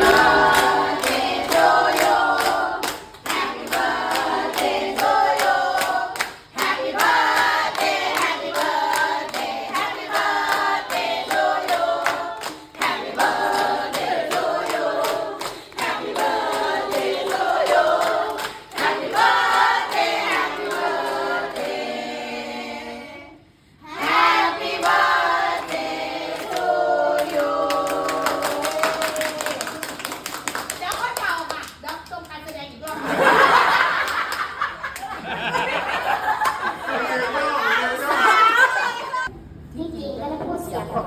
เ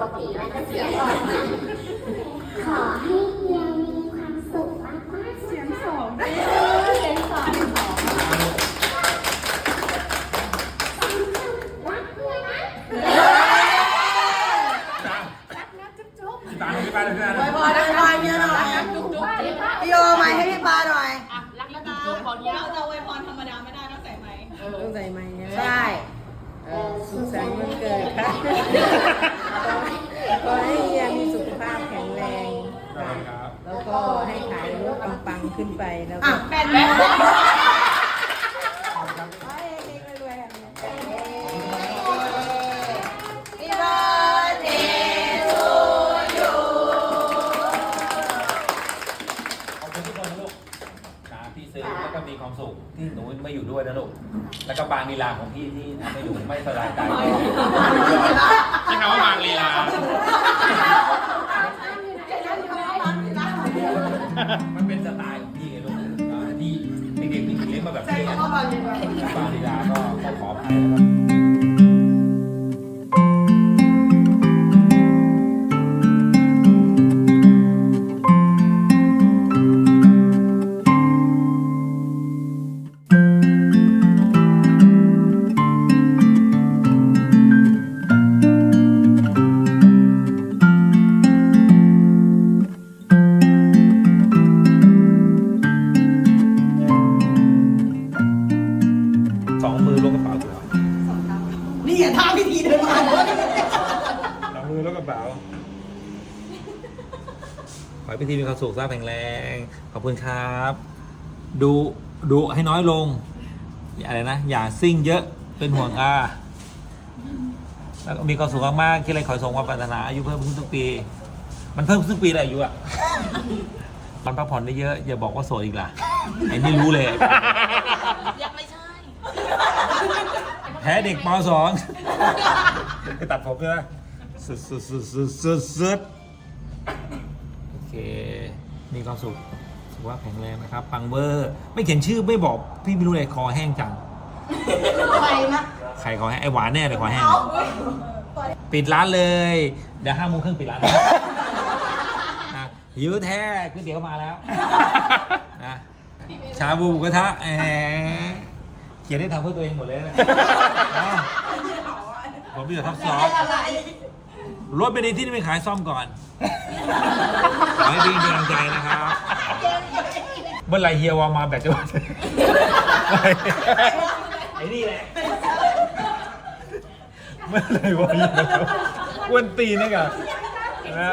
กติแล้วก็เสียงอ่อนขอให้เฮียมีความสุขมากๆเสียงสองได้เสียงสองรักเฮียนะตามพี่ปาเลยพี่ปาไวพอได้พอเมียหน่อยพี่โยใหม่ให้พี่ปาหน่อยรักแล้วนะบอกเนี้ยเราจะอวพรธรรมดาไม่ได้ต้องใส่ไหมต้องใส่ไหมใช่สุขสันต์วันเกิดค่ะขอให้เฮียมีสุขภาพแข็งแรง ครับ แล้วก็ให้ขายรถปังๆ ขึ้นไปแล้วก็แปดโมงขอบคุณทุกคนนะลูกนะที่ซื้อแล้วก็มีความสุขที่หนูไม่อยู่ด้วยนะลูก แล้วก็บางลีลาของพี่ที่ทำให้หนูไม่สบายใจใช้คำว่าบางลีลา มันเป็น แบบนี้ไงบางลีลาก็ก็ขออภัยนะครับ มือล้วงกระเป๋าตัวนี่อย่าท่าพิธีเดินมาเลยสองมือล้วงกระเป๋า ขอให้พิธีมีความสุขสร้างแข็งแรง ขอบคุณครับ ดูดูให้น้อยลง อะไรนะ อย่าซิ่งเยอะเป็นห่วงอาแล้วก็มีความสุขมากๆคิดอะไรขอให้สมความปรารถนาอายุเพิ่มขึ้นทุกปี มันเพิ่มขึ้นทุกปีเลยอายุอะมันพักผ่อนได้เยอะอย่าบอกว่าโสดอีกล่ะไอ้นี่รู้เลย ยังไม่ใช่ แพ้เด็กปสองไปตัดผมใช่ไหมสุดสุดสุดสุดสุดสุดโอเค มีความสุขสุขภาพแข็งแรงนะครับปังเวอร์ ไม่เขียนชื่อไม่บอกพี่ไม่รู้เลยคอแห้งจังใครนะใครคอแห้งไอหวานแน่เลยคอแห้งปิดร้านเลย เดี๋ยวห้าโมงครึ่งปิดร้านนะนะหิวแท้ก๋วยเตี๋ยวมาแล้วนะชาบูหมูกระทะแหมเขียนได้ทำเพื่อตัวเองหมดเลยนะ อ้าวผมมีแต่ทับซ้อนรถไปในที่ที่ไม่ขายซ่อมก่อนขอให้พี่เป็นกำลังใจนะครับเมื่อไหรเฮียวามาแบบจะว่าไอ้นี่แหละ เมื่อไหรวะเฮียวกวนตีนนะกับนะ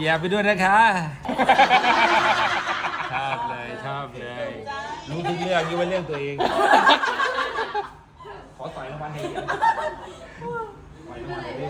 อย่าไปด้วยนะคะ ชอบเลยชอบเลย รู้ทุกเรื่องยิ่งว่าเรื่องตัวเอง ขอต่อยรางวัลให้เฮียต่อยรางวัลให้